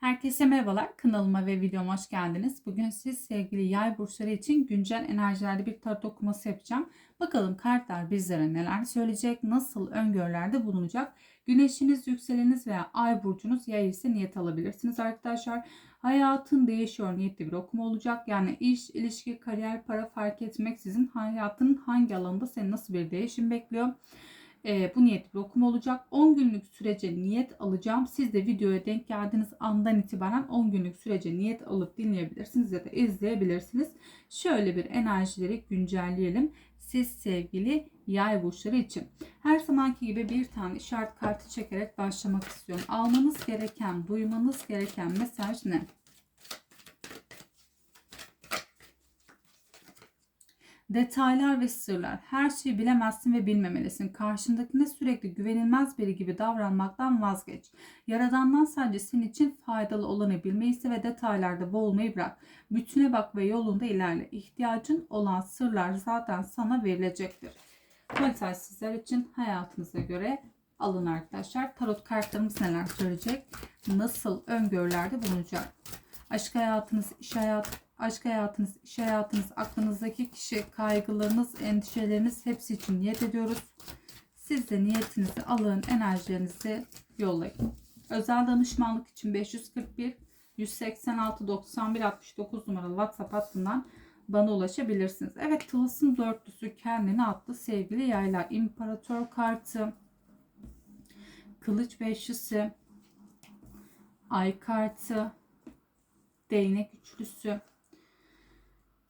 Herkese merhabalar. Kanalıma ve videoma hoş geldiniz. Bugün siz sevgili yay burçları için güncel enerjilerde bir tarot okuması yapacağım. Bakalım kartlar bizlere neler söyleyecek, nasıl öngörülerde bulunacak. Güneşiniz, yükseleniniz veya ay burcunuz yay ise niyet alabilirsiniz arkadaşlar. Hayatın değişiyor niyetli bir okuma olacak. Yani iş, ilişki, kariyer, para fark etmeksizin hayatın hangi alanında seni nasıl bir değişim bekliyor. E, bu niyetli bir okuma olacak. 10 günlük sürece niyet alacağım. Siz de videoya denk geldiğiniz andan itibaren 10 günlük sürece niyet alıp dinleyebilirsiniz ya da izleyebilirsiniz. Şöyle bir enerjileri güncelleyelim. Siz sevgili yay burçları için. Her zamanki gibi bir tane işaret kartı çekerek başlamak istiyorum. Almanız gereken, duymanız gereken mesaj ne? Detaylar ve sırlar. Her şeyi bilemezsin ve bilmemelisin. Karşındakine sürekli güvenilmez biri gibi davranmaktan vazgeç. Yaradandan sadece senin için faydalı olanı bilmeyi ve detaylarda boğulmayı bırak. Bütüne bak ve yolunda ilerle. İhtiyacın olan sırlar zaten sana verilecektir. Mesaj sizler için hayatınıza göre alın arkadaşlar. Tarot kartlarımız neler söyleyecek? Nasıl öngörülerde bulunacak? Aşk hayatınız, iş hayatı, aşk hayatınız, iş hayatınız, aklınızdaki kişi, kaygılarınız, endişeleriniz hepsi için niyet ediyoruz. Siz de niyetinizi alın, enerjilerinizi yollayın. Özel danışmanlık için 541 186 91 69 numaralı WhatsApp hattından bana ulaşabilirsiniz. Evet tılsım dörtlüsü kendini attı sevgili yaylar. İmparator kartı, kılıç beşlisi, ay kartı, değnek üçlüsü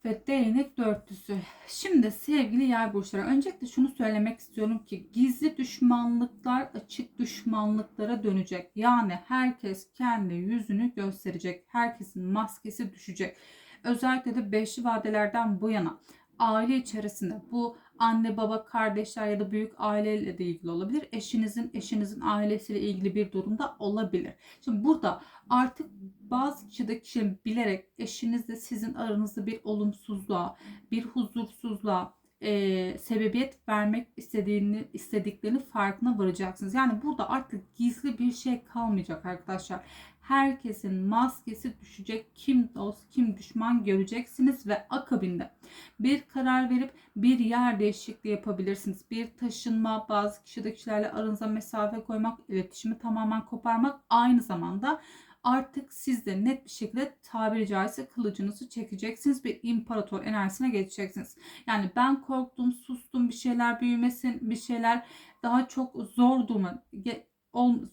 ve değnek dörtlüsü. Şimdi sevgili yay burçları öncelikle şunu söylemek istiyorum ki gizli düşmanlıklar açık düşmanlıklara dönecek. Yani herkes kendi yüzünü gösterecek. Herkesin maskesi düşecek. Özellikle de beşli vadelerden bu yana aile içerisinde bu anne baba kardeşler ya da büyük aileyle de ilgili olabilir. Eşinizin eşinizin ailesiyle ilgili bir durumda olabilir. Şimdi burada artık bazı kişi bilerek eşinizle sizin aranızda bir olumsuzluğa, bir huzursuzluğa e, sebebiyet vermek istediğini istediklerini farkına varacaksınız. Yani burada artık gizli bir şey kalmayacak arkadaşlar. Herkesin maskesi düşecek. Kim dost, kim düşman göreceksiniz ve akabinde bir karar verip bir yer değişikliği yapabilirsiniz. Bir taşınma, bazı kişide kişilerle aranıza mesafe koymak, iletişimi tamamen koparmak aynı zamanda artık siz de net bir şekilde tabiri caizse kılıcınızı çekeceksiniz. Bir imparator enerjisine geçeceksiniz. Yani ben korktum, sustum, bir şeyler büyümesin, bir şeyler daha çok zor duruma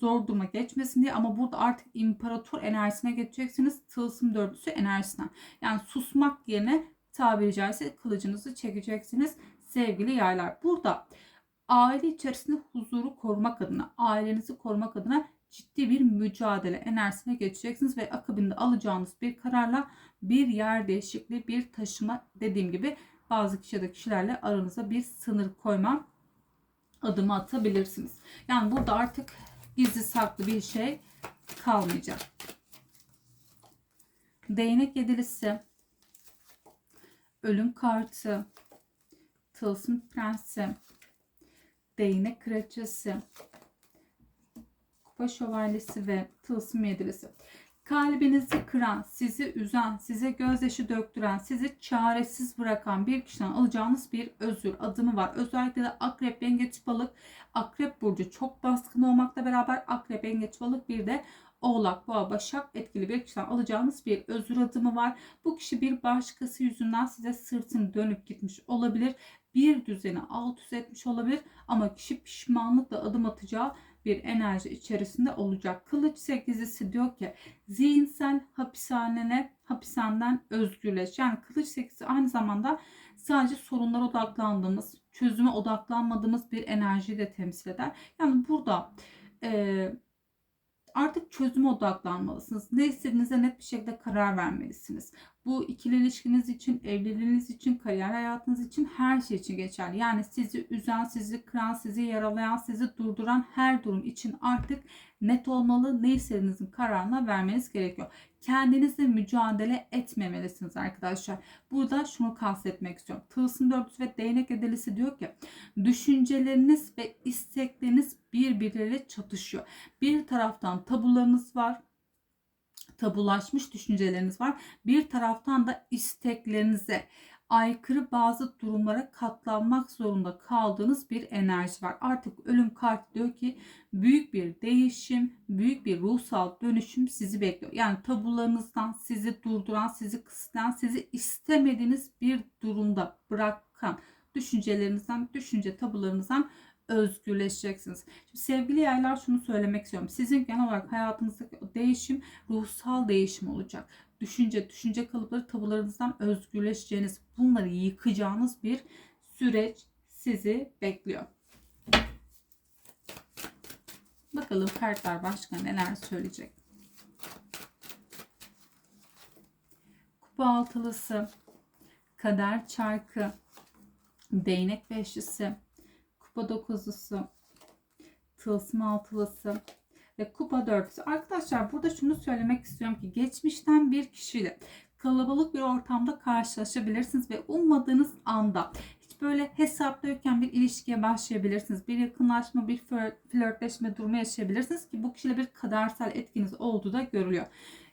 zor duruma geçmesin diye ama burada artık imparator enerjisine geçeceksiniz. Tılsım dördüsü enerjisinden. Yani susmak yerine tabiri caizse kılıcınızı çekeceksiniz sevgili yaylar. Burada aile içerisinde huzuru korumak adına, ailenizi korumak adına ciddi bir mücadele enerjisine geçeceksiniz ve akabinde alacağınız bir kararla bir yer değişikliği, bir taşıma dediğim gibi bazı kişi kişilerle aranıza bir sınır koyma adımı atabilirsiniz. Yani burada artık gizli saklı bir şey kalmayacak. Değnek yedilisi, ölüm kartı, tılsım prensi, değnek kraliçesi, kupa şövalyesi ve tılsım yedilisi. Kalbinizi kıran, sizi üzen, size gözyaşı döktüren, sizi çaresiz bırakan bir kişiden alacağınız bir özür adımı var. Özellikle de akrep, yengeç, balık, akrep burcu çok baskın olmakla beraber akrep, yengeç, balık bir de Oğlak, Boğa, Başak etkili bir kişiden alacağınız bir özür adımı var. Bu kişi bir başkası yüzünden size sırtını dönüp gitmiş olabilir. Bir düzeni alt üst etmiş olabilir ama kişi pişmanlıkla adım atacağı bir enerji içerisinde olacak. Kılıç sekizisi diyor ki zihinsel hapishanene hapishaneden özgürleş. Yani kılıç sekizisi aynı zamanda sadece sorunlara odaklandığımız, çözüme odaklanmadığımız bir enerjiyi de temsil eder. Yani burada e, artık çözüme odaklanmalısınız. Ne istediğinize net bir şekilde karar vermelisiniz. Bu ikili ilişkiniz için, evliliğiniz için, kariyer hayatınız için her şey için geçerli. Yani sizi üzen, sizi kıran, sizi yaralayan, sizi durduran her durum için artık net olmalı. Ne istediğinizin kararına vermeniz gerekiyor. Kendinizle mücadele etmemelisiniz arkadaşlar. Burada şunu kastetmek istiyorum. Tılsım dörtlüsü ve değnek edelisi diyor ki düşünceleriniz ve istekleriniz birbirleriyle çatışıyor. Bir taraftan tabularınız var tabulaşmış düşünceleriniz var. Bir taraftan da isteklerinize aykırı bazı durumlara katlanmak zorunda kaldığınız bir enerji var. Artık ölüm kartı diyor ki büyük bir değişim, büyük bir ruhsal dönüşüm sizi bekliyor. Yani tabularınızdan sizi durduran, sizi kısıtlayan, sizi istemediğiniz bir durumda bırakan düşüncelerinizden, düşünce tabularınızdan özgürleşeceksiniz. Şimdi sevgili yaylar şunu söylemek istiyorum. Sizin genel olarak hayatınızdaki değişim ruhsal değişim olacak. Düşünce, düşünce kalıpları tabularınızdan özgürleşeceğiniz, bunları yıkacağınız bir süreç sizi bekliyor. Bakalım kartlar başka neler söyleyecek. Kupa altılısı, kader çarkı, değnek beşlisi, kupa dokuzlusu, tılsım altılısı ve kupa dörtlüsü. Arkadaşlar burada şunu söylemek istiyorum ki geçmişten bir kişiyle kalabalık bir ortamda karşılaşabilirsiniz ve ummadığınız anda hiç böyle hesaplarken bir ilişkiye başlayabilirsiniz. Bir yakınlaşma, bir flörtleşme durumu yaşayabilirsiniz ki bu kişiyle bir kadersel etkiniz olduğu da görülüyor.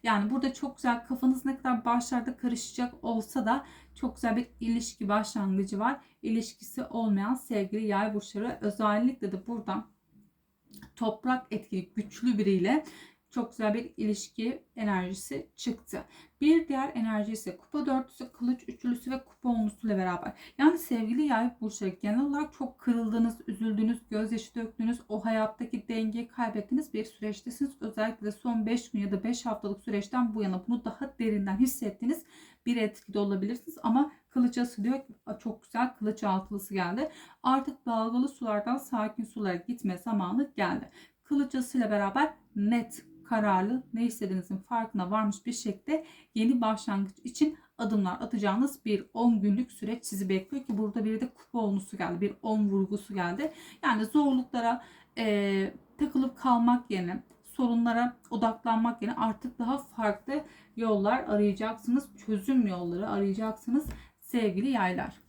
Yani burada çok güzel kafanız ne kadar başlarda karışacak olsa da çok güzel bir ilişki başlangıcı var. İlişkisi olmayan sevgili yay burçları özellikle de buradan toprak etkili güçlü biriyle çok güzel bir ilişki enerjisi çıktı. Bir diğer enerji ise kupa dörtlüsü, kılıç üçlüsü ve kupa onlusu ile beraber. Yani sevgili yay burçları genel olarak çok kırıldınız, üzüldünüz, gözyaşı döktünüz, o hayattaki dengeyi kaybettiğiniz bir süreçtesiniz. Özellikle son 5 gün ya da 5 haftalık süreçten bu yana bunu daha derinden hissettiğiniz bir etkide olabilirsiniz. Ama kılıç ası diyor ki çok güzel kılıç altılısı geldi. Artık dalgalı sulardan sakin sulara gitme zamanı geldi. Kılıç ile beraber net kararlı, ne istediğinizin farkına varmış bir şekilde yeni başlangıç için adımlar atacağınız bir 10 günlük süreç sizi bekliyor ki burada bir de kupa olmusu geldi. Bir 10 vurgusu geldi. Yani zorluklara e, takılıp kalmak yerine sorunlara odaklanmak yerine artık daha farklı yollar arayacaksınız. Çözüm yolları arayacaksınız sevgili yaylar.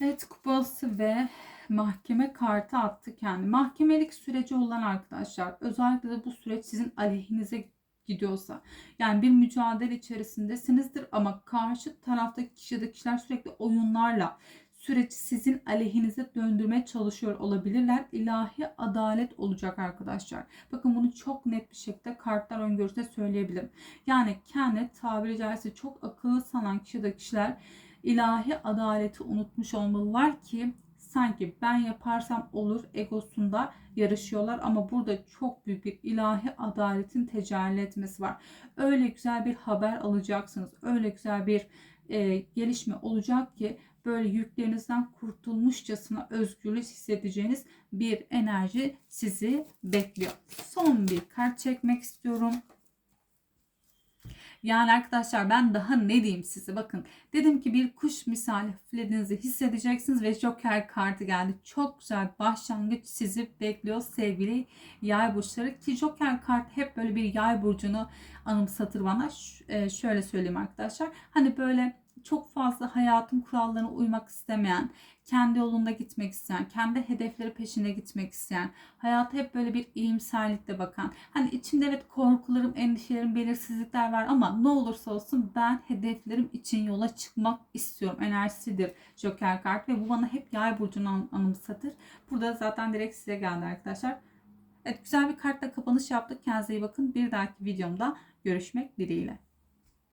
Evet kupası ve mahkeme kartı attı kendi. Mahkemelik süreci olan arkadaşlar özellikle de bu süreç sizin aleyhinize gidiyorsa yani bir mücadele içerisindesinizdir ama karşı taraftaki kişi da kişiler sürekli oyunlarla süreci sizin aleyhinize döndürmeye çalışıyor olabilirler. İlahi adalet olacak arkadaşlar. Bakın bunu çok net bir şekilde kartlar öngörüsünde söyleyebilirim. Yani kendi tabiri caizse çok akıllı sanan kişi kişiler ilahi adaleti unutmuş olmalılar ki sanki ben yaparsam olur egosunda yarışıyorlar ama burada çok büyük bir ilahi adaletin tecelli etmesi var. Öyle güzel bir haber alacaksınız. Öyle güzel bir e, gelişme olacak ki böyle yüklerinizden kurtulmuşçasına özgürlük hissedeceğiniz bir enerji sizi bekliyor. Son bir kart çekmek istiyorum. Yani arkadaşlar ben daha ne diyeyim size bakın. Dedim ki bir kuş misali hafiflediğinizi hissedeceksiniz ve Joker kartı geldi. Çok güzel başlangıç sizi bekliyor sevgili yay burçları. Ki Joker kart hep böyle bir yay burcunu anımsatır bana. Ş- e, şöyle söyleyeyim arkadaşlar. Hani böyle çok fazla hayatın kurallarına uymak istemeyen, kendi yolunda gitmek isteyen, kendi hedefleri peşinde gitmek isteyen, hayata hep böyle bir iyimserlikle bakan. Hani içimde evet korkularım, endişelerim, belirsizlikler var ama ne olursa olsun ben hedeflerim için yola çıkmak istiyorum. Enerjisidir Joker kart ve bu bana hep yay burcunu anımsatır. Burada zaten direkt size geldi arkadaşlar. Evet güzel bir kartla kapanış yaptık. Kendinize iyi bakın. Bir dahaki videomda görüşmek dileğiyle.